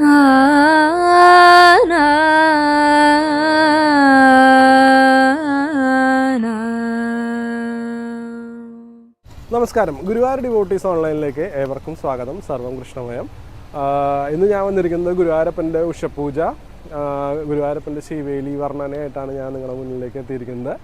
നമസ്കാരം. ഗുരുവായൂർ ഡിവോട്ടീസ് ഓൺലൈനിലേക്ക് ഏവർക്കും സ്വാഗതം. സർവം കൃഷ്ണമയം. ഇന്ന് ഞാൻ വന്നിരിക്കുന്നത് ഗുരുവായൂരപ്പന്റെ ഉഷപൂജ. ഗുരുവായൂരപ്പന്റെ ശിവേലി വർണനയായിട്ടാണ് ഞാൻ നിങ്ങളുടെ മുന്നിലേക്ക് എത്തിയിരിക്കുന്നത്.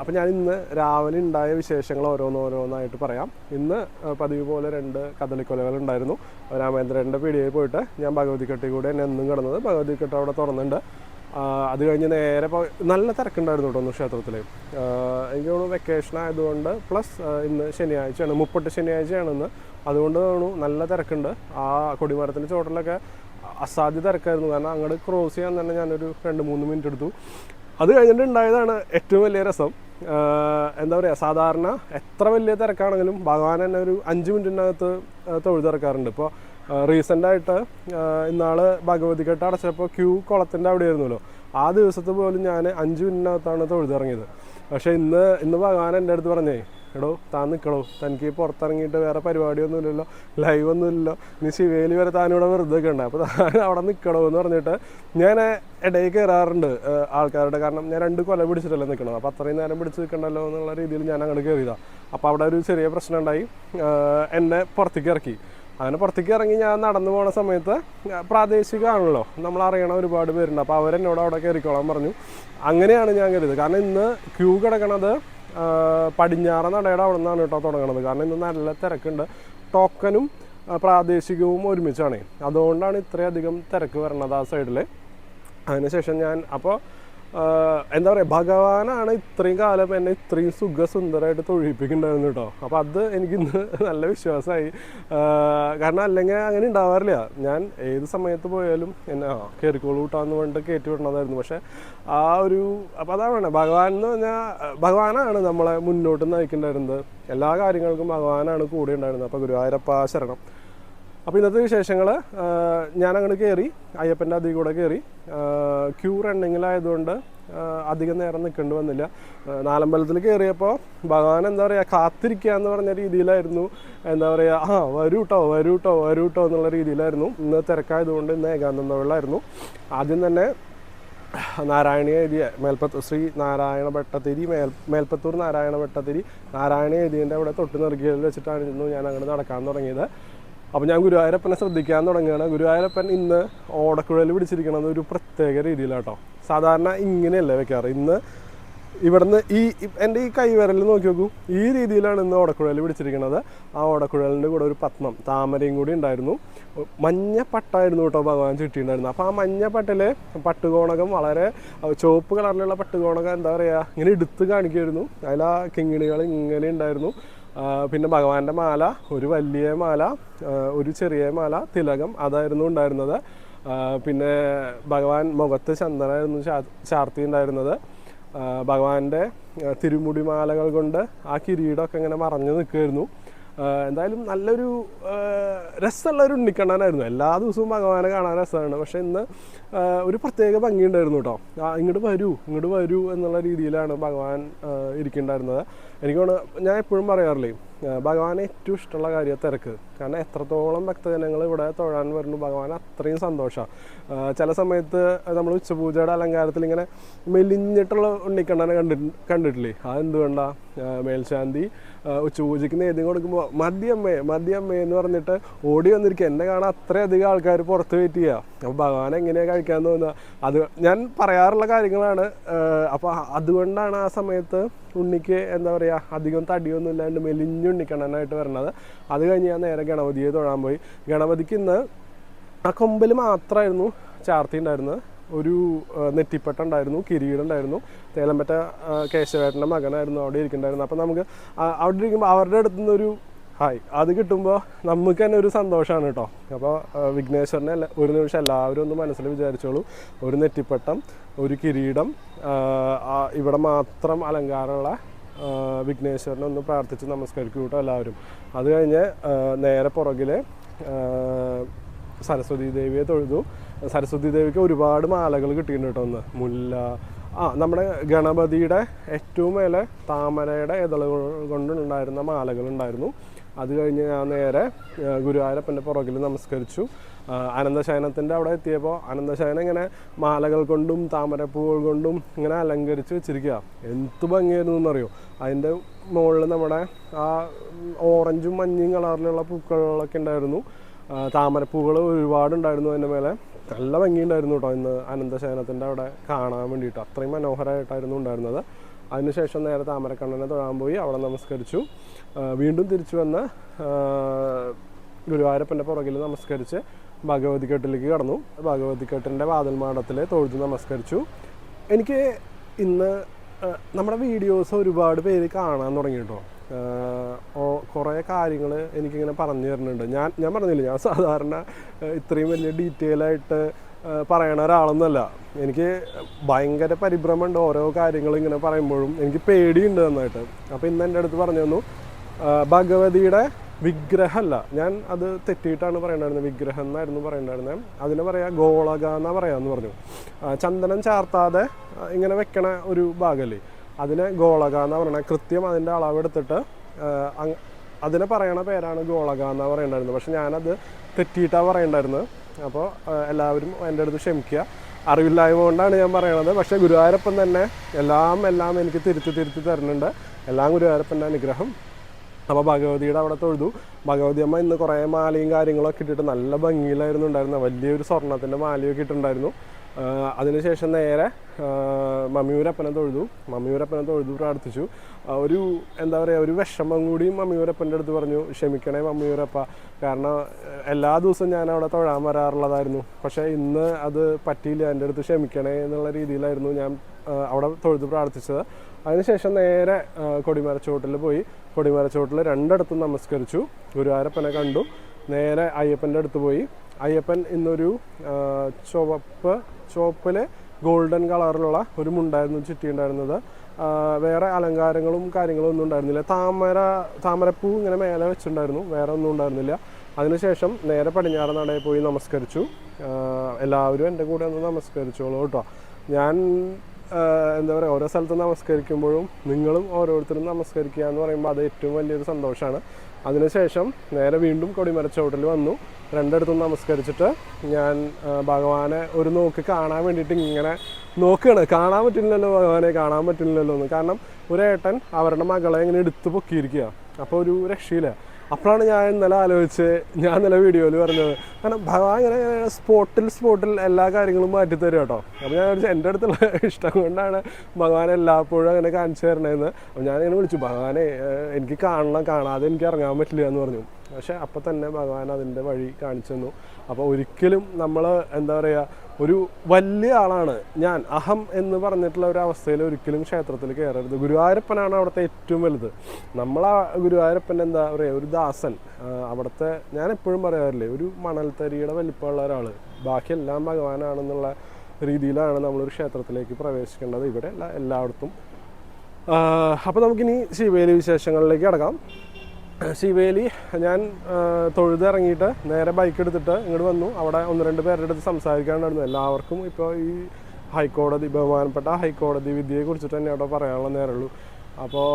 അപ്പം ഞാൻ ഇന്ന് രാവിലെ ഉണ്ടായ വിശേഷങ്ങൾ ഓരോന്നോരോന്നായിട്ട് പറയാം. ഇന്ന് പതിവ് പോലെ രണ്ട് കദളിക്കൊലകൾ ഉണ്ടായിരുന്നു. രാമേന്ദ്രന്റെ പീടികയിൽ പോയിട്ട് ഞാൻ ഭഗവതിക്കെട്ടി കൂടെ എന്നെ എന്നും കിടന്നത് ഭഗവതിക്കെട്ട് അവിടെ തുറന്നുണ്ട് അത് കഴിഞ്ഞ് നേരെ നല്ല തിരക്കുണ്ടായിരുന്നു കേട്ടോ ഒന്ന് ക്ഷേത്രത്തിൽ എനിക്ക് തോന്നുന്നു വെക്കേഷൻ ആയതുകൊണ്ട് പ്ലസ് ഇന്ന് ശനിയാഴ്ചയാണ് മുപ്പട്ട് ശനിയാഴ്ചയാണ് ഇന്ന് അതുകൊണ്ട് തോന്നുന്നു നല്ല തിരക്കുണ്ട്. ആ കൊടിമരത്തിന്റെ ചോട്ടിലൊക്കെ അസാധ്യ തിരക്കായിരുന്നു. കാരണം അങ്ങോട്ട് ക്രോസ് ചെയ്യാൻ തന്നെ ഞാനൊരു രണ്ട് മൂന്ന് മിനിറ്റ് എടുത്തു. അത് കഴിഞ്ഞിട്ട് ഉണ്ടായതാണ് ഏറ്റവും വലിയ രസം. എന്താ പറയുക സാധാരണ എത്ര വലിയ തിരക്കാണെങ്കിലും ഭഗവാൻ തന്നെ ഒരു അഞ്ച് മിനിറ്റിനകത്ത് തൊഴുതിറക്കാറുണ്ട് ഇപ്പോൾ റീസെന്റായിട്ട് ഇന്നാൾ ഭഗവതി ഭഗവതിക്കെട്ട് അടച്ചപ്പോൾ ക്യൂ കുളത്തിന്റെ അവിടെ ആയിരുന്നല്ലോ ആ ദിവസത്തെ പോലും ഞാൻ അഞ്ച് മിനിറ്റിനകത്താണ് തൊഴുതിറങ്ങിയത്. പക്ഷേ ഇന്ന് ഇന്ന് ഭഗവാൻ എന്റെ അടുത്ത് പറഞ്ഞേ എടോ താൻ നിൽക്കണോ തനിക്ക് പുറത്തിറങ്ങിയിട്ട് വേറെ പരിപാടിയൊന്നുമില്ലല്ലോ ലൈവ് ഒന്നുമില്ലല്ലോ. നീ ശിവേലി വരെ താനിവിടെ വെറുതെ ഉണ്ട് അപ്പോൾ താൻ അവിടെ നിൽക്കണോ എന്ന് പറഞ്ഞിട്ട് ഞാൻ ഇടയിൽ കയറാറുണ്ട് ആൾക്കാരുടെ കാരണം ഞാൻ രണ്ട് കൊല പിടിച്ചിട്ടല്ലേ നിൽക്കണോ അപ്പോൾ അത്രയും നേരം പിടിച്ച് നിൽക്കണ്ടല്ലോ എന്നുള്ള രീതിയിൽ ഞാൻ അങ്ങോട്ട് കയറിയതാണ് അപ്പോൾ അവിടെ ഒരു ചെറിയ പ്രശ്നം ഉണ്ടായി എന്നെ പുറത്തേക്ക് ഇറക്കി. അങ്ങനെ പുറത്തേക്ക് ഇറങ്ങി ഞാൻ നടന്നു പോണ സമയത്ത് പ്രാദേശികമാണല്ലോ. നമ്മൾ അറിയണ ഒരുപാട് പേരുണ്ട്. അപ്പോൾ അവരെന്നോട് അവിടെ കയറിക്കോളാൻ പറഞ്ഞു. അങ്ങനെയാണ് ഞാൻ കരുത് കാരണം ഇന്ന് ക്യൂ കിടക്കണത് പടിഞ്ഞാറ നടയുടെ അവിടെ നിന്നാണ് കേട്ടോ തുടങ്ങണത്. കാരണം ഇന്ന് നല്ല തിരക്കുണ്ട്. ടോക്കനും പ്രാദേശികവും ഒരുമിച്ചാണ്. അതുകൊണ്ടാണ് ഇത്രയധികം തിരക്ക് വരണത് ആ സൈഡിൽ അതിനുശേഷം ഞാൻ അപ്പോൾ എന്താ പറയുക ഭഗവാനാണ് ഇത്രയും കാലം എന്നെ ഇത്രയും സുഖസുന്ദരമായിട്ട് തൊഴിപ്പിക്കുന്നുണ്ടായിരുന്നു കേട്ടോ. അപ്പോൾ അത് എനിക്കിന്ന് നല്ല വിശ്വാസമായി. കാരണം അല്ലെങ്കിൽ അങ്ങനെ ഉണ്ടാവാറില്ല. ഞാൻ ഏത് സമയത്ത് പോയാലും എന്നെ ആ കയറിക്കോളൂ കൂട്ടാന്ന് പറഞ്ഞിട്ട് കയറ്റി വിടണതായിരുന്നു. പക്ഷേ ആ ഒരു അപ്പോൾ അതാണ് ഭഗവാൻ എന്ന് പറഞ്ഞാൽ ഭഗവാനാണ് നമ്മളെ മുന്നോട്ട് നയിക്കുന്നുണ്ടായിരുന്നത്. എല്ലാ കാര്യങ്ങൾക്കും ഭഗവാനാണ് കൂടെ ഉണ്ടായിരുന്നത്. അപ്പോൾ ഗുരുവായൂരപ്പ ശരണം. അപ്പോൾ ഇന്നത്തെ വിശേഷങ്ങൾ ഞാൻ അങ്ങനെ കയറി അയ്യപ്പന്റെ അതിൽ കൂടെ കയറി ക്യൂ റണ്ണിങ്ങിലായതുകൊണ്ട് അധികം നേരം നിൽക്കേണ്ടി വന്നില്ല. നാലമ്പലത്തിൽ കയറിയപ്പോൾ ഭഗവാൻ എന്താ പറയുക കാത്തിരിക്കുക എന്ന് പറഞ്ഞ രീതിയിലായിരുന്നു. എന്താ പറയുക ആ വരൂട്ടോ വരൂട്ടോ വരൂട്ടോ എന്നുള്ള രീതിയിലായിരുന്നു. ഇന്ന് തിരക്കായതുകൊണ്ട് ഇന്ന് ഏകാന്തം തൊഴിലായിരുന്നു ആദ്യം തന്നെ നാരായണീയ എഴുതിയ മേൽപ്പത്തൂർ ശ്രീ നാരായണ ഭട്ടത്തിരി മേൽ മേൽപ്പത്തൂർ നാരായണ ഭട്ടത്തിരി നാരായണ എഴുതിയതിന്റെ അവിടെ തൊട്ട് നിറകിയിൽ വെച്ചിട്ടായിരുന്നു ഞാൻ അങ്ങനെ നടക്കാൻ തുടങ്ങിയത്. അപ്പോൾ ഞാൻ ഗുരുവായൂരപ്പനെ ശ്രദ്ധിക്കാൻ തുടങ്ങുകയാണ്. ഗുരുവായൂരപ്പൻ ഇന്ന് ഓടക്കുഴൽ പിടിച്ചിരിക്കുന്നത് ഒരു പ്രത്യേക രീതിയിലാട്ടോ. സാധാരണ ഇങ്ങനെയല്ലേ വെക്കാറ്? ഇന്ന് ഇവിടുന്ന് ഈ എന്റെ ഈ കൈവിരൽ നോക്കി നോക്കൂ. ഈ രീതിയിലാണ് ഇന്ന് ഓടക്കുഴൽ പിടിച്ചിരിക്കുന്നത് ആ ഓടക്കുഴലിന്റെ കൂടെ ഒരു പത്മം താമരയും കൂടി ഉണ്ടായിരുന്നു. മഞ്ഞ പട്ടായിരുന്നു കേട്ടോ ഭഗവാൻ ചുറ്റിയിട്ടുണ്ടായിരുന്നു അപ്പോൾ ആ മഞ്ഞ പട്ടിലെ പട്ടുകോണകം വളരെ ചുവപ്പ് കളറിലുള്ള പട്ടുകോണകം എന്താ പറയുക ഇങ്ങനെ എടുത്ത് കാണിക്കുമായിരുന്നു. അതിൽ ആ കിങ്ങിണികൾ ഇങ്ങനെ ഉണ്ടായിരുന്നു. പിന്നെ ഭഗവാന്റെ മാല ഒരു വലിയ മാല ഒരു ചെറിയ മാല തിലകം അതായിരുന്നു ഉണ്ടായിരുന്നത്. പിന്നെ ഭഗവാൻ മുഖത്ത് ചന്ദനായിരുന്നു ചാർത്തി ഉണ്ടായിരുന്നത് ഭഗവാന്റെ തിരുമുടി മാലകൾ കൊണ്ട് ആ കിരീടമൊക്കെ ഇങ്ങനെ മറഞ്ഞു നിൽക്കുമായിരുന്നു എന്തായാലും നല്ലൊരു രസമുള്ള ഒരു ഉണ്ണിക്കണ്ണനായിരുന്നു. എല്ലാ ദിവസവും ഭഗവാനെ കാണാൻ രസമാണ്. പക്ഷെ ഇന്ന് ഒരു പ്രത്യേക ഭംഗിയുണ്ടായിരുന്നു കേട്ടോ. ഇങ്ങോട്ട് വരൂ ഇങ്ങോട്ട് വരൂ എന്നുള്ള രീതിയിലാണ് ഭഗവാൻ ഇരിക്കുന്നുണ്ടായിരുന്നത്. എനിക്ക് ഞാൻ എപ്പോഴും പറയാറില്ലേ ഭഗവാൻ ഏറ്റവും ഇഷ്ടമുള്ള കാര്യം തിരക്ക്. കാരണം എത്രത്തോളം ഭക്തജനങ്ങൾ ഇവിടെ തൊഴാൻ വരുന്നു ഭഗവാൻ അത്രയും സന്തോഷമാണ് ചില സമയത്ത് നമ്മൾ ഉച്ചപൂജയുടെ അലങ്കാരത്തിൽ ഇങ്ങനെ മെലിഞ്ഞിട്ടുള്ള ഉണ്ണിക്കണ്ണനെ കണ്ടിട്ട് കണ്ടിട്ടില്ലേ? അതെന്തുകൊണ്ടാണ് മേൽശാന്തി ആ, എഴുതി കൊടുക്കുമ്പോൾ മദ്യമ്മേ മദ്യമ്മേ എന്ന് പറഞ്ഞിട്ട് ഓടി വന്നിരിക്കുക എന്നെ കാണാൻ അത്രയധികം ആൾക്കാർ പുറത്ത് വെയിറ്റ് ചെയ്യുക അപ്പോൾ ഭഗവാൻ എങ്ങനെയാണ് കഴിക്കാൻ തോന്നുക അത് ഞാൻ പറയാറുള്ള കാര്യങ്ങളാണ്. അപ്പോൾ അതുകൊണ്ടാണ് ആ സമയത്ത് ഉണ്ണിക്ക് എന്താ പറയുക അധികം തടിയൊന്നും ഇല്ലാണ്ട് മെലിഞ്ഞുണ്ണിക്കണ്ണനായിട്ട് വരണത്. അത് കഴിഞ്ഞ് ഞാൻ നേരെ ഗണപതിയെ തൊഴാൻ പോയി. ഗണപതിക്ക് ഇന്ന് ആ കൊമ്പിൽ മാത്രമായിരുന്നു ചാർത്തി ഉണ്ടായിരുന്നത്. ഒരു ആ, നെറ്റിപ്പട്ട ഉണ്ടായിരുന്നു കിരീടം ഉണ്ടായിരുന്നു തേലമ്പറ്റ കേശവേട്ടന്റെ മകനായിരുന്നു അവിടെ ഇരിക്കുന്നുണ്ടായിരുന്നു അപ്പോൾ നമുക്ക് അവിടെ ഇരിക്കുമ്പോൾ അവരുടെ അടുത്തു നിന്നൊരു ഹായ് അത് കിട്ടുമ്പോൾ നമുക്ക് തന്നെ ഒരു സന്തോഷമാണ് കേട്ടോ അപ്പോൾ വിഘ്നേശ്വരനെ ഒരു നിമിഷം എല്ലാവരും ഒന്ന് മനസ്സിൽ വിചാരിച്ചോളൂ. ഒരു നെറ്റിപ്പട്ടം ഒരു കിരീടം ഇവിടെ മാത്രം അലങ്കാരമുള്ള വിഘ്നേശ്വരനെ ഒന്ന് പ്രാർത്ഥിച്ച് നമസ്കരിക്കും കേട്ടോ എല്ലാവരും. അത് കഴിഞ്ഞ് നേരെ പുറകിൽ സരസ്വതി ദേവിയെ തൊഴുതു. സരസ്വതി ദേവിക്ക് ഒരുപാട് മാലകൾ കിട്ടിയിട്ടുണ്ട് കേട്ടോ ഒന്ന് മുല്ല. ആ നമ്മുടെ ഗണപതിയുടെ ഏറ്റവും മേലെ താമരയുടെ ഇതളുകൾ കൊണ്ടുണ്ടായിരുന്ന മാലകൾ ഉണ്ടായിരുന്നു. അത് കഴിഞ്ഞ് ഞാൻ നേരെ ഗുരുവായൂരപ്പന്റെ പുറകിൽ നമസ്കരിച്ചു. അനന്തശയനത്തിന്റെ അവിടെ എത്തിയപ്പോൾ അനന്തശയനം ഇങ്ങനെ മാലകൾ കൊണ്ടും താമരപ്പൂകൾ കൊണ്ടും ഇങ്ങനെ അലങ്കരിച്ച് വെച്ചിരിക്കുക. എന്ത് ഭംഗിയായിരുന്നു എന്നറിയോ? അതിന്റെ മുകളിൽ നമ്മുടെ ആ ഓറഞ്ചും മഞ്ഞയും കളറിലുള്ള പൂക്കളൊക്കെ ഉണ്ടായിരുന്നു. താമരപ്പൂകൾ ഒരുപാടുണ്ടായിരുന്നു അതിന്റെ മേലെ. നല്ല ഭംഗിയുണ്ടായിരുന്നു കേട്ടോ ഇന്ന് അനന്തശയനത്തിന്റെ അവിടെ കാണാൻ വേണ്ടിയിട്ട്. അത്രയും മനോഹരമായിട്ടായിരുന്നു ഉണ്ടായിരുന്നത്. അതിനുശേഷം നേരെ താമരക്കണ്ണനെ തൊഴാൻ പോയി. അവിടെ നമസ്കരിച്ചു. വീണ്ടും തിരിച്ചു വന്ന് ഗുരുവായൂരപ്പന്റെ പുറകിൽ നമസ്കരിച്ച് ഭഗവതിക്കെട്ടിലേക്ക് കടന്നു. ഭഗവതിക്കെട്ടിന്റെ വാതിൽമാടത്തിൽ തൊഴുതു നമസ്കരിച്ചു. എനിക്ക് ഇന്ന് നമ്മുടെ വീഡിയോസ് ഒരുപാട് പേര് കാണാൻ തുടങ്ങി കുറേ കാര്യങ്ങൾ എനിക്കിങ്ങനെ പറഞ്ഞു തരുന്നുണ്ട്. ഞാൻ ഞാൻ പറഞ്ഞില്ല ഞാൻ സാധാരണ ഇത്രയും വലിയ ഡീറ്റെയിൽ ആയിട്ട് പറയണ ഒരാളൊന്നുമല്ല എനിക്ക് ഭയങ്കര പരിഭ്രമമുണ്ട് ഓരോ കാര്യങ്ങൾ ഇങ്ങനെ പറയുമ്പോഴും. എനിക്ക് പേടിയുണ്ട് നന്നായിട്ട്. അപ്പോൾ ഇന്ന് എന്റെ അടുത്ത് പറഞ്ഞു തന്നു ഭഗവതിയുടെ വിഗ്രഹമല്ല ഞാൻ അത് തെറ്റിയിട്ടാണ് പറയണ്ടായിരുന്നത് വിഗ്രഹം എന്നായിരുന്നു പറയണ്ടായിരുന്നത് അതിനെ പറയാ ഗോളക എന്നാ പറയാന്ന് പറഞ്ഞു. ചന്ദനം ചാർത്താതെ ഇങ്ങനെ വെക്കണ ഒരു ഭാഗമല്ലേ അതിനെ ഗോളക എന്ന് പറയണത് കൃത്യം അതിന്റെ അളവെടുത്തിട്ട് അതിനെ പറയണ പേരാണ് ഗോളക എന്ന് പറയണ്ടായിരുന്നത് പക്ഷെ ഞാനത് തെറ്റിയിട്ടാണ് പറയണ്ടായിരുന്നത് അപ്പോൾ എല്ലാവരും എന്റെ അടുത്ത് ക്ഷമിക്കുക. അറിവില്ലായ്മ കൊണ്ടാണ് ഞാൻ പറയണത്. പക്ഷേ ഗുരുവായൂരപ്പൻ തന്നെ എല്ലാം എല്ലാം എനിക്ക് തിരുത്തി തിരുത്തി തരുന്നുണ്ട്. എല്ലാം ഗുരുവായൂരപ്പന്റെ അനുഗ്രഹം. അപ്പോൾ ഭഗവതിയുടെ അവിടെ തൊഴുതു ഭഗവതി അമ്മ ഇന്ന് കുറേ മാലയും കാര്യങ്ങളൊക്കെ ഇട്ടിട്ട് നല്ല ഭംഗിയിലായിരുന്നു ഉണ്ടായിരുന്നത്. വലിയൊരു സ്വർണത്തിന്റെ മാലയൊക്കെ ഇട്ടിട്ടുണ്ടായിരുന്നു. ആ, അതിനുശേഷം നേരെ മമ്മിയൂരപ്പനെ തൊഴുതു. മമ്മിയൂരപ്പനെ തൊഴുതു പ്രാർത്ഥിച്ചു. ഒരു എന്താ പറയുക ഒരു വിഷമം കൂടി മമ്മിയൂരപ്പന്റെ അടുത്ത് പറഞ്ഞു ക്ഷമിക്കണേ മമ്മിയൂരപ്പ. കാരണം എല്ലാ ദിവസവും ഞാൻ അവിടെ തൊഴാൻ വരാറുള്ളതായിരുന്നു. പക്ഷേ ഇന്ന് അത് പറ്റിയില്ല. എന്റെ അടുത്ത് ക്ഷമിക്കണേ എന്നുള്ള രീതിയിലായിരുന്നു ഞാൻ അവിടെ തൊഴുതു പ്രാർത്ഥിച്ചത്. അതിനുശേഷം നേരെ കൊടിമരച്ചോട്ടിൽ പോയി. കൊടിമരച്ചോട്ടിൽ രണ്ടിടത്തും നമസ്കരിച്ചു. ഗുരുവായൂരപ്പനെ കണ്ടു. നേരെ അയ്യപ്പന്റെ അടുത്ത് പോയി. അയ്യപ്പൻ ഇന്നൊരു ചുവപ്പ് ചുവപ്പിൽ ഗോൾഡൻ കളറിലുള്ള ഒരു മുണ്ടായിരുന്നു ചുറ്റിയുണ്ടായിരുന്നത്. ഉണ്ടായിരുന്നത് വേറെ അലങ്കാരങ്ങളും കാര്യങ്ങളും ഒന്നും ഉണ്ടായിരുന്നില്ല. താമര താമരപ്പൂ ഇങ്ങനെ മേലെ വെച്ചിട്ടുണ്ടായിരുന്നു. വേറെ ഒന്നും ഉണ്ടായിരുന്നില്ല. അതിനുശേഷം നേരെ പടിഞ്ഞാറ് നടയിൽ പോയി നമസ്കരിച്ചു. എല്ലാവരും എന്റെ കൂടെ ഒന്ന് നമസ്കരിച്ചോളൂ കേട്ടോ. ഞാൻ എന്താ പറയുക ഓരോ സ്ഥലത്ത് നമസ്കരിക്കുമ്പോഴും നിങ്ങളും ഓരോരുത്തരും നമസ്കരിക്കുക എന്ന് പറയുമ്പോൾ അത് ഏറ്റവും വലിയൊരു സന്തോഷമാണ്. അതിനുശേഷം നേരെ വീണ്ടും കൊടിമരച്ചോട്ടിൽ വന്നു. രണ്ടിടത്തും നമസ്കരിച്ചിട്ട് ഞാൻ ഭഗവാനെ ഒരു നോക്ക് കാണാൻ വേണ്ടിയിട്ട് ഇങ്ങനെ നോക്കുകയാണ് കാണാൻ പറ്റില്ലല്ലോ ഭഗവാനെ കാണാൻ പറ്റില്ലല്ലോ എന്ന്. കാരണം ഒരു ഏട്ടൻ അവരുടെ മകളെ ഇങ്ങനെ എടുത്തു പൊക്കിയിരിക്കുക അപ്പോൾ ഒരു രക്ഷയില്ല. അപ്പോഴാണ് ഞാൻ ഇന്നലെ ആലോചിച്ച് ഞാൻ ഇന്നലെ വീഡിയോയിൽ പറഞ്ഞത്. കാരണം ഭഗവാൻ ഇങ്ങനെ സ്പോട്ടിൽ സ്പോട്ടിൽ എല്ലാ കാര്യങ്ങളും മാറ്റിത്തരും കേട്ടോ. അപ്പോൾ ഞാൻ വിചാരിച്ചു എന്റെ അടുത്തുള്ള ഇഷ്ടം കൊണ്ടാണ് ഭഗവാൻ എല്ലാപ്പോഴും അങ്ങനെ കാണിച്ചു തരണേന്ന്. അപ്പോൾ ഞാനിങ്ങനെ വിളിച്ചു ഭഗവാനെ എനിക്ക് കാണണം കാണാതെ എനിക്ക് ഇറങ്ങാൻ പറ്റില്ല എന്ന് പറഞ്ഞു. പക്ഷേ അപ്പോൾ തന്നെ ഭഗവാൻ അതിന്റെ വഴി കാണിച്ചു തന്നു. അപ്പോൾ ഒരിക്കലും നമ്മൾ എന്താ പറയുക ഒരു വലിയ ആളാണ് ഞാൻ. അഹം എന്ന് പറഞ്ഞിട്ടുള്ള ഒരു അവസ്ഥയിൽ ഒരിക്കലും ക്ഷേത്രത്തിൽ കയറരുത്. ഗുരുവായൂരപ്പനാണ് അവിടുത്തെ ഏറ്റവും വലുത്. നമ്മൾ ആ ഗുരുവായൂരപ്പൻ എന്താ പറയുക ഒരു ദാസൻ. അവിടുത്തെ ഞാൻ എപ്പോഴും പറയാറില്ലേ ഒരു മണൽത്തരിയുടെ വലിപ്പമുള്ള ഒരാൾ. ബാക്കിയെല്ലാം ഭഗവാനാണെന്നുള്ള രീതിയിലാണ് നമ്മളൊരു ക്ഷേത്രത്തിലേക്ക് പ്രവേശിക്കേണ്ടത്. ഇവിടെ അല്ല എല്ലായിടത്തും അപ്പോൾ നമുക്കിനി ശിവേലി വിശേഷങ്ങളിലേക്ക് കിടക്കാം. ശിവേലി ഞാൻ തൊഴുത് തൊഴുതിറങ്ങിയിട്ട് നേരെ ബൈക്ക് എടുത്തിട്ട് ഇങ്ങോട്ട് വന്നു. അവിടെ ഒന്ന് രണ്ട് പേരുടെ അടുത്ത് സംസാരിക്കാനുണ്ടായിരുന്നു. എല്ലാവർക്കും ഇപ്പോൾ ഈ ഹൈക്കോടതി ബഹുമാനപ്പെട്ട ഹൈക്കോടതി വിധിയെ കുറിച്ചിട്ട് തന്നെ അവിടെ പറയാനുള്ള നേരമുള്ളൂ. അപ്പോൾ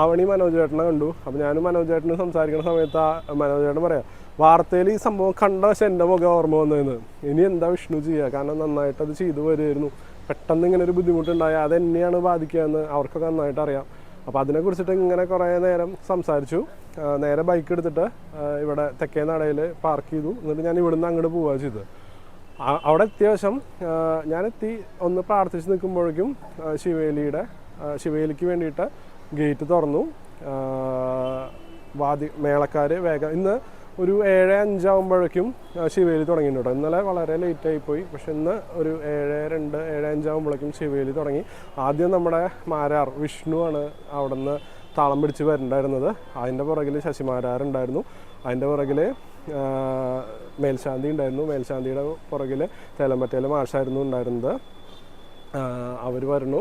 ആവണി മനോജ് ചേട്ടനെ കണ്ടു. അപ്പോൾ ഞാനും മനോജ് ചേട്ടനും സംസാരിക്കുന്ന സമയത്ത് ആ മനോജ് ചേട്ടൻ പറയാം വാർത്തയിൽ ഈ സംഭവം കണ്ട പക്ഷെ എന്റെ മുഖം ഓർമ്മ വന്നതെന്ന് ഇനി എന്താ വിഷ്ണു ചെയ്യുക കാരണം നന്നായിട്ട് അത് ചെയ്തു വരുമായിരുന്നു പെട്ടെന്ന് ഇങ്ങനെ ഒരു ബുദ്ധിമുട്ടുണ്ടായ അതെന്നെയാണ് ബാധിക്കുക എന്ന് അവർക്കൊക്കെ നന്നായിട്ട് അറിയാം. അപ്പോൾ അതിനെക്കുറിച്ചിട്ട് ഇങ്ങനെ കുറേ നേരം സംസാരിച്ചു. നേരെ ബൈക്ക് എടുത്തിട്ട് ഇവിടെ തെക്കേ നടയിൽ പാർക്ക് ചെയ്തു. എന്നിട്ട് ഞാൻ ഇവിടുന്ന് അങ്ങോട്ട് പോവുക ചെയ്തത്. അവിടെ എത്തിയ വശം ഞാനെത്തി ഒന്ന് പ്രാർത്ഥിച്ച് നിൽക്കുമ്പോഴേക്കും ശിവേലിയുടെ ശിവേലിക്ക് വേണ്ടിയിട്ട് ഗേറ്റ് തുറന്നു. വാദി മേളക്കാർ വേഗം ഇന്ന് ഒരു ഏഴ് അഞ്ചാകുമ്പോഴേക്കും ശിവേലി തുടങ്ങിയിട്ടുണ്ട് കേട്ടോ. ഇന്നലെ വളരെ ലേറ്റ് പോയി പക്ഷെ ഇന്ന് ഒരു ഏഴ് രണ്ട് ഏഴ് അഞ്ചാകുമ്പോഴേക്കും ശിവേലി തുടങ്ങി. ആദ്യം നമ്മുടെ മാരാർ വിഷ്ണു ആണ് അവിടെ നിന്ന് താളം പിടിച്ച് വരണ്ടായിരുന്നത്. അതിന്റെ പുറകിൽ ശശിമാരാറുണ്ടായിരുന്നു അതിന്റെ പുറകിൽ മേൽശാന്തി ഉണ്ടായിരുന്നു. മേൽശാന്തിയുടെ പുറകിൽ തേലമ്പറ്റയിലെ മാഷായിരുന്നു ഉണ്ടായിരുന്നത്. അവർ വരണു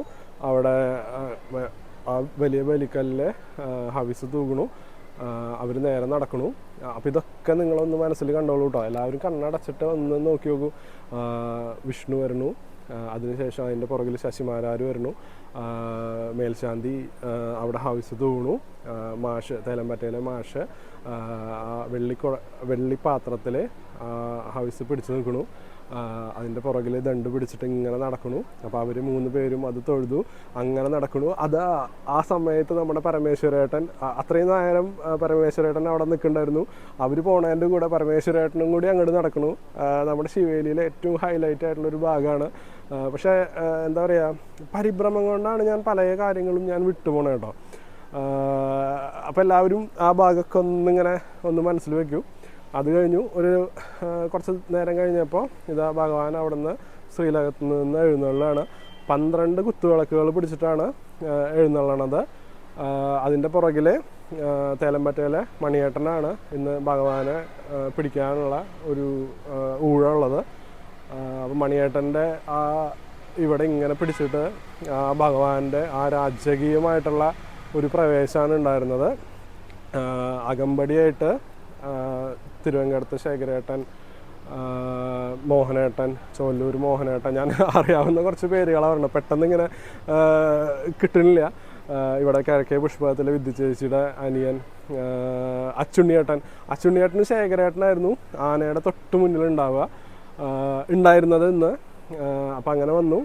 അവിടെ വലിയ ബലിക്കല്ലിൽ ഹവിസ് തൂകണു അവർ നേരെ നടക്കണു. അപ്പോൾ ഇതൊക്കെ നിങ്ങളൊന്ന് മനസ്സിൽ കണ്ടോളൂ കേട്ടോ എല്ലാവരും കണ്ണടച്ചിട്ട് ഒന്ന് നോക്കി നോക്കൂ. വിഷ്ണു വരണു അതിനുശേഷം അതിന്റെ പുറകിൽ ശശിമാരാർ വരുന്നു. മേൽശാന്തി അവിടെ ഹൗസ് തൂണു. മാഷ് തേലമ്പറ്റയിലെ മാഷ് വെള്ളിക്കൊ വെള്ളിപ്പാത്രത്തിൽ ഹൗസ് പിടിച്ചു നിൽക്കണു. അതിന്റെ പുറകിൽ ദണ്ട് പിടിച്ചിട്ട് ഇങ്ങനെ നടക്കണു. അപ്പോൾ അവർ മൂന്ന് പേരും അത് തൊഴുതു. അങ്ങനെ നടക്കണു. അത് ആ- സമയത്ത് നമ്മുടെ പരമേശ്വരേട്ടൻ അത്രയും നേരം പരമേശ്വരേട്ടൻ അവിടെ നിൽക്കണ്ടായിരുന്നു അവർ പോണതിന്റെ കൂടെ പരമേശ്വരേട്ടനും കൂടി അങ്ങോട്ട് നടക്കണു. നമ്മുടെ ശിവേലിയിലെ ഏറ്റവും ഹൈലൈറ്റ് ആയിട്ടുള്ളൊരു ഭാഗമാണ്. പക്ഷേ എന്താ പറയുക പരിഭ്രമം കൊണ്ടാണ് ഞാൻ പല കാര്യങ്ങളും ഞാൻ വിട്ടുപോണേ കേട്ടോ അപ്പോൾ എല്ലാവരും ആ ഭാഗമൊക്കെ ഒന്നിങ്ങനെ ഒന്ന് മനസ്സിൽ വെക്കൂ. അത് കഴിഞ്ഞു. ഒരു കുറച്ച് നേരം കഴിഞ്ഞപ്പോൾ ഇതാ ഭഗവാൻ അവിടെ നിന്ന് ശ്രീലകത്ത് നിന്ന് എഴുന്നള്ളാണ്. പന്ത്രണ്ട് കുത്തുവിളക്കുകൾ പിടിച്ചിട്ടാണ് എഴുന്നള്ളണത്. അതിന്റെ പുറകിൽ തേലമ്പറ്റയിലെ മണിയേട്ടനാണ് ഇന്ന് ഭഗവാനെ പിടിക്കാനുള്ള ഒരു ഊഴമുള്ളത്. അപ്പം മണിയേട്ടന്റെ ആ ഇവിടെ ഇങ്ങനെ പിടിച്ചിട്ട് ആ ഭഗവാന്റെ ആ രാജകീയമായിട്ടുള്ള ഒരു പ്രവേശമാണ് ഉണ്ടായിരുന്നത്. അകമ്പടിയായിട്ട് തിരുവനന്തപുരത്ത് ശേഖരേട്ടൻ മോഹനേട്ടൻ ചോല്ലൂർ മോഹനേട്ടൻ. ഞാൻ അറിയാവുന്ന കുറച്ച് പേരുകളാണ് പറഞ്ഞത്. പെട്ടെന്ന് ഇങ്ങനെ കിട്ടുന്നില്ല. ഇവിടെ കിഴക്കേ പുഷ്പത്തിലെ വിദ്യ ചേച്ചിയുടെ അനിയൻ അച്ചുണ്ണിയേട്ടൻ. അച്ചുണ്ണിയേട്ടനും ശേഖരേട്ടനായിരുന്നു. ആനയുടെ തൊട്ട് മുന്നിൽ ഉണ്ടാവുക. ഉണ്ടായിരുന്നത് ഇന്ന്. അപ്പം അങ്ങനെ വന്നു.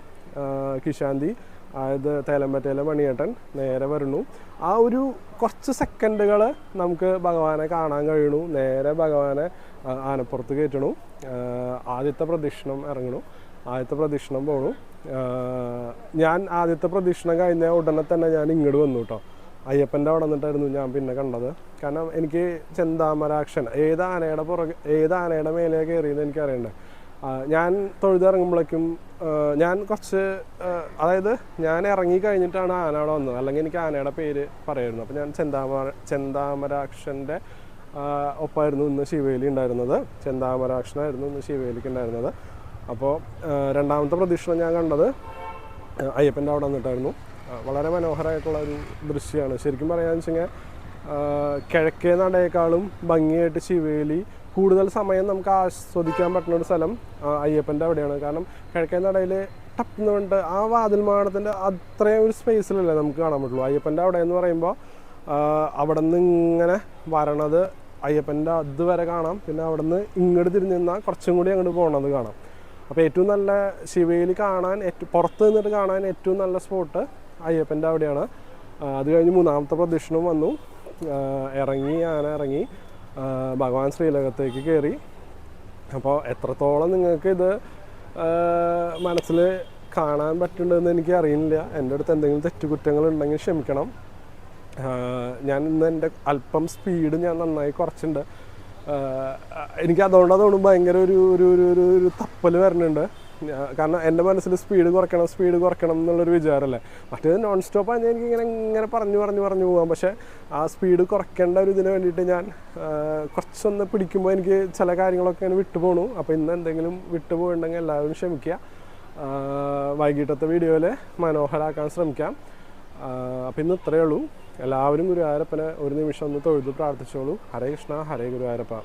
കിഷാന്തി അതായത് തേലമ്പറ്റയിലെ മണിയേട്ടൻ നേരെ വരണു ആ ഒരു കുറച്ച് സെക്കൻഡുകൾ നമുക്ക് ഭഗവാനെ കാണാൻ കഴിയണു നേരെ ഭഗവാനെ ആനപ്പുറത്ത് കയറ്റണു. ആദ്യത്തെ പ്രദക്ഷിണം ഇറങ്ങണു. ആദ്യത്തെ പ്രദക്ഷിണം പോണു. ഞാൻ ആദ്യത്തെ പ്രദക്ഷിണം കഴിഞ്ഞ ഉടനെ തന്നെ ഞാൻ ഇങ്ങോട്ട് വന്നു കേട്ടോ അയ്യപ്പന്റെ അവിടെ നിന്നിട്ടായിരുന്നു ഞാൻ പിന്നെ കണ്ടത്. കാരണം എനിക്ക് ചെന്താമരാക്ഷൻ ഏത് ആനയുടെ പുറകെ ഏത് ആനയുടെ മേലെ കയറിയെന്ന് എനിക്കറിയണ്ടേ. ഞാൻ തൊഴുതിറങ്ങുമ്പോഴേക്കും ഞാൻ കുറച്ച് അതായത് ഞാൻ ഇറങ്ങി കഴിഞ്ഞിട്ടാണ് ആന അവിടെ വന്നത്. അല്ലെങ്കിൽ എനിക്ക് ആനയുടെ പേര് പറയായിരുന്നു. അപ്പോൾ ഞാൻ ചെന്താമര ചെന്താമരാക്ഷന്റെ ഒപ്പമായിരുന്നു ഇന്ന് ശിവേലി ഉണ്ടായിരുന്നത്. ചെന്താമരാക്ഷനായിരുന്നു ഇന്ന് ശിവേലിക്ക് ഉണ്ടായിരുന്നത്. അപ്പോൾ രണ്ടാമത്തെ പ്രതീക്ഷണം ഞാൻ കണ്ടത് അയ്യപ്പന്റെ അവിടെ വന്നിട്ടായിരുന്നു. വളരെ മനോഹരമായിട്ടുള്ള ഒരു ദൃശ്യമാണ്. ശരിക്കും പറയുകയെന്ന് വെച്ച് കിഴക്കേ നടയേക്കാളും ഭംഗിയായിട്ട് ശിവേലി. കൂടുതൽ സമയം നമുക്ക് ആസ്വദിക്കാൻ പറ്റുന്ന ഒരു സ്ഥലം അയ്യപ്പന്റെ അവിടെയാണ്. കാരണം കിഴക്കേ നടയിൽ ടപ്പെന്ന് പറഞ്ഞിട്ട് ആ വാതിൽ മാടത്തിന്റെ അത്രയും ഒരു സ്പേസിലല്ലേ നമുക്ക് കാണാൻ പറ്റുള്ളൂ. അയ്യപ്പന്റെ അവിടെ എന്ന് പറയുമ്പോൾ അവിടെ നിന്ന് ഇങ്ങനെ വരണത് അയ്യപ്പന്റെ അതുവരെ കാണാം. പിന്നെ അവിടെ നിന്ന് ഇങ്ങോട്ട് തിരിഞ്ഞ് നിന്നാൽ കുറച്ചും കൂടി അങ്ങോട്ട് പോകണത് കാണാം. അപ്പോൾ ഏറ്റവും നല്ല ശിവയിൽ കാണാൻ ഏറ്റവും പുറത്ത് നിന്നിട്ട് കാണാൻ ഏറ്റവും നല്ല സ്പോട്ട് അയ്യപ്പന്റെ അവിടെയാണ്. അത് കഴിഞ്ഞ് മൂന്നാമത്തെ പ്രദക്ഷിണവും വന്നു. ഇറങ്ങി ആന ഇറങ്ങി ഭഗവാൻ ശ്രീലകത്തേക്ക് കയറി. അപ്പോൾ എത്രത്തോളം നിങ്ങൾക്ക് ഇത് മനസ്സിൽ കാണാൻ പറ്റുന്നുണ്ടെന്ന് എനിക്ക് അറിയില്ല എന്റെ അടുത്ത് എന്തെങ്കിലും തെറ്റുകുറ്റങ്ങൾ ഉണ്ടെങ്കിൽ ക്ഷമിക്കണം ഞാൻ ഇന്ന് എന്റെ അല്പം സ്പീഡ് ഞാൻ നന്നായി കുറച്ചുണ്ട് എനിക്ക് അതുകൊണ്ട് അതുകൊണ്ട് ഭയങ്കര ഒരു ഒരു ഒരു ഒരു തപ്പൽ വരുന്നുണ്ട് കാരണം എന്റെ മനസ്സിൽ സ്പീഡ് കുറയ്ക്കണം സ്പീഡ് കുറയ്ക്കണം എന്നുള്ളൊരു വിചാരമല്ലേ? മറ്റേത് നോൺ സ്റ്റോപ്പ് ആണെങ്കിൽ എനിക്ക് ഇങ്ങനെ ഇങ്ങനെ പറഞ്ഞു പറഞ്ഞു പറഞ്ഞു പോകാം പക്ഷേ ആ സ്പീഡ് കുറയ്ക്കേണ്ട ഒരു ഇതിന് വേണ്ടിയിട്ട് ഞാൻ കുറച്ചൊന്ന് പിടിക്കുമ്പോൾ എനിക്ക് ചില കാര്യങ്ങളൊക്കെ ഇങ്ങനെ വിട്ടുപോണു അപ്പോൾ ഇന്ന് എന്തെങ്കിലും വിട്ടുപോയിട്ടുണ്ടെങ്കിൽ എല്ലാവരും ക്ഷമിക്കുക. വൈകിട്ടത്തെ വീഡിയോയിൽ മനോഹരാക്കാൻ ശ്രമിക്കാം. അപ്പം ഇന്ന് ഇത്രയേ ഉള്ളൂ. എല്ലാവരും ഗുരുവായൂരപ്പനെ ഒരു നിമിഷം ഒന്ന് തൊഴുത് പ്രാർത്ഥിച്ചോളൂ. ഹരേ കൃഷ്ണ ഹരേ ഗുരുവായൂരപ്പ.